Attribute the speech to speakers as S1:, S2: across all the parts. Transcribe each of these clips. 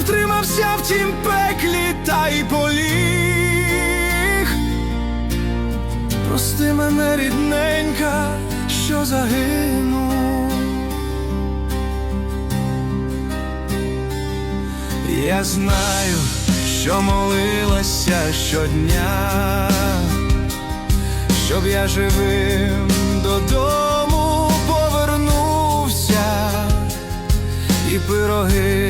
S1: втримався в тім пеклі та й поліг. Прости мене, рідненька, що загинув. Я знаю, що молилася щодня щоб я живим додому повернувся, і пироги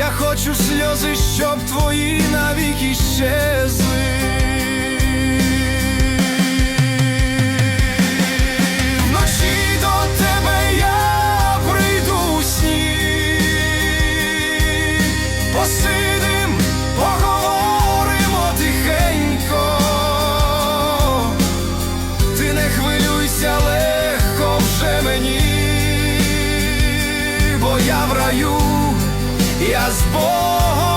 S1: Я хочу сльози, щоб твої навіки щезли. Посидим, поговоримо тихенько, ти не хвилюйся легко вже мені, бо я в раю я з Богом.